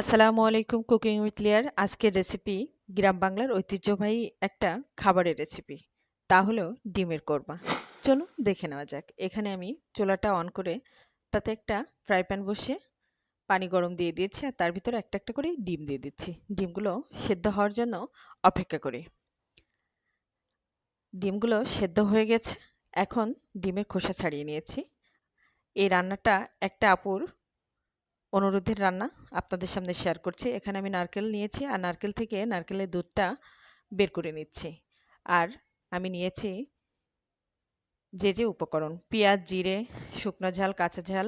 আসসালামু আলাইকুম cooking with লিয়ার আজকের রেসিপি গ্রাম বাংলার ঐতিহ্যবাহী একটা খাবারের রেসিপি তা হলো ডিমের কোরমা। চলো দেখে নেওয়া যাক। এখানে আমি চোলাটা অন করে তাতে একটা ফ্রাই প্যান বসে পানি গরম দিয়ে দিয়েছি আর তার ভিতরে একটা একটা করে ডিম দিয়ে দিচ্ছি। ডিমগুলো সেদ্ধ হওয়ার জন্য অপেক্ষা করি। ডিমগুলো সেদ্ধ হয়ে গেছে। এখন ডিমের খোসা ছাড়িয়ে নিয়েছি। এই রান্নাটা একটা আপুর অনুরোধের রান্না আপনাদের সামনে শেয়ার করছি। এখানে আমি নারকেল নিয়েছি আর নারকেল থেকে নারকেলের দুধটা বের করে নিচ্ছি। আর আমি নিয়েছি যে যে উপকরণ, পেঁয়াজ, জিরে, শুকনো ঝাল, কাঁচা ঝাল,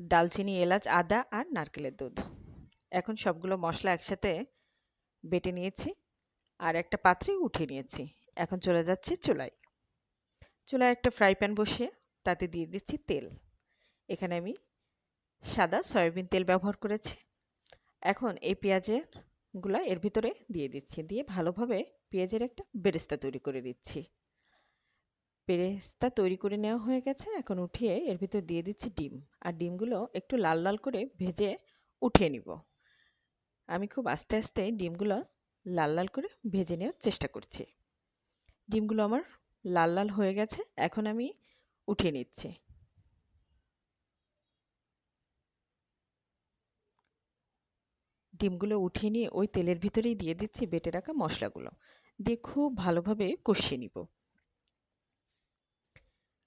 ডালচিনি, এলাচ, আদা আর নারকেলের দুধ। এখন সবগুলো মশলা একসাথে বেটে নিয়েছি আর একটা পাত্রে উঠিয়ে নিয়েছি। এখন চলে যাচ্ছে চুলায়। চুলায় একটা ফ্রাই প্যান বসিয়ে তাতে দিয়ে দিচ্ছি তেল। এখানে আমি সাদা সয়াবিন তেল ব্যবহার করেছি। এখন এই পেঁয়াজেরগুলা এর ভিতরে দিয়ে দিচ্ছি। দিয়ে ভালোভাবে পেঁয়াজের একটা বেরেস্তা তৈরি করে দিচ্ছি বেরেস্তা তৈরি করে নেওয়া হয়ে গেছে। এখন উঠিয়ে এর ভিতর দিয়ে দিচ্ছি ডিম। আর ডিমগুলো একটু লাল লাল করে ভেজে উঠিয়ে নিব। আমি খুব আস্তে আস্তে ডিমগুলো লাল লাল করে ভেজে নেওয়ার চেষ্টা করছি। ডিমগুলো আমার লাল লাল হয়ে গেছে। এখন আমি উঠিয়ে নিচ্ছি। ডিমগুলো উঠিয়ে নিয়ে ওই তেলের ভিতরেই দিয়ে দিচ্ছি বেটে রাখা মশলাগুলো। দিয়ে খুব ভালোভাবে কষিয়ে নিব।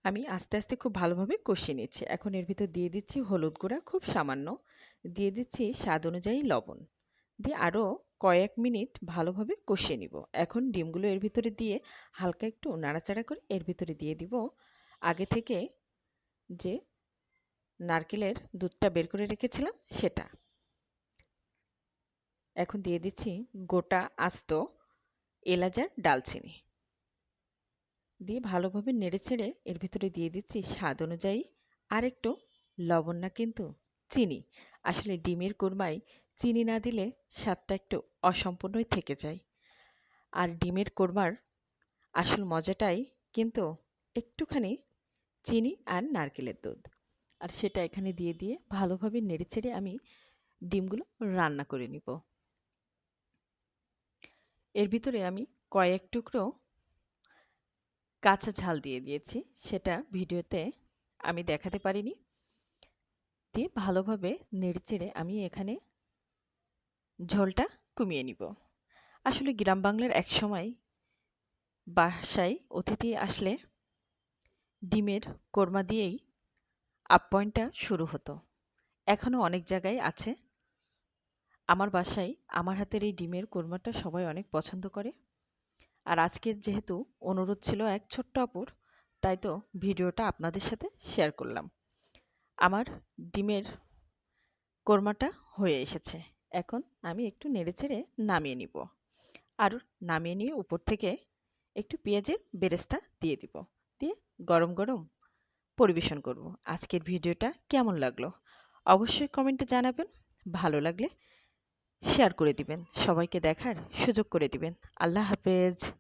আমি আস্তে আস্তে খুব ভালোভাবে কষিয়ে নিচ্ছি। এখন এর ভিতর দিয়ে দিচ্ছি হলুদ গুঁড়া, খুব সামান্য। দিয়ে দিচ্ছি স্বাদ অনুযায়ী লবণ। দিয়ে আরও কয়েক মিনিট ভালোভাবে কষিয়ে নিব। এখন ডিমগুলো এর ভিতরে দিয়ে হালকা একটু নাড়াচাড়া করে এর ভিতরে দিয়ে দিব। আগে থেকে যে নারকেলের দুধটা বের করে রেখেছিলাম সেটা। এখন দিয়ে দিচ্ছি গোটা আস্ত এলাচার ডালচিনি। দিয়ে ভালোভাবে নেড়ে ছেড়ে এর ভিতরে দিয়ে দিচ্ছি স্বাদ অনুযায়ী আর একটু লবণ না কিন্তু চিনি। আসলে ডিমের কোরমায় চিনি না দিলে স্বাদটা একটু অসম্পূর্ণই থেকে যায়। আর ডিমের কোরমার আসল মজাটাই কিন্তু একটুখানি চিনি আর নারকেলের দুধ। আর সেটা এখানে দিয়ে দিয়ে ভালোভাবে নেড়ে ছেড়ে আমি ডিমগুলো রান্না করে নিব। এর ভিতরে আমি কয়েক টুকরো কাঁচা ঝাল দিয়ে দিয়েছি। সেটা ভিডিওতে আমি দেখাতে পারিনি। দিয়ে ভালোভাবে নেড়েচেড়ে আমি এখানে ঝোলটা কমিয়ে নিব। আসলে গ্রাম বাংলার এক সময় বাসায় অতিথি আসলে ডিমের কোরমা দিয়েই আপ্যায়নটা শুরু হতো। এখনও অনেক জায়গায় আছে। আমার বাসায় আমার হাতের এই ডিমের কোরমাটা সবাই অনেক পছন্দ করে। আর আজকের যেহেতু অনুরোধ ছিল এক ছোট্ট আপুর, তাই তো ভিডিওটা আপনাদের সাথে শেয়ার করলাম। আমার ডিমের কোরমাটা হয়ে এসেছে। এখন আমি একটু নেড়েচেড়ে নামিয়ে নিব। আর নামিয়ে নিয়ে উপর থেকে একটু পেঁয়াজের বেরেস্তা দিয়ে দিব। দিয়ে গরম গরম পরিবেশন করব। আজকের ভিডিওটা কেমন লাগল? অবশ্যই কমেন্টে জানাবেন। ভালো লাগলে শেয়ার করে দিবেন সবাইকে দেখার সুযোগ করে দিবেন। আল্লাহ হাফেজ।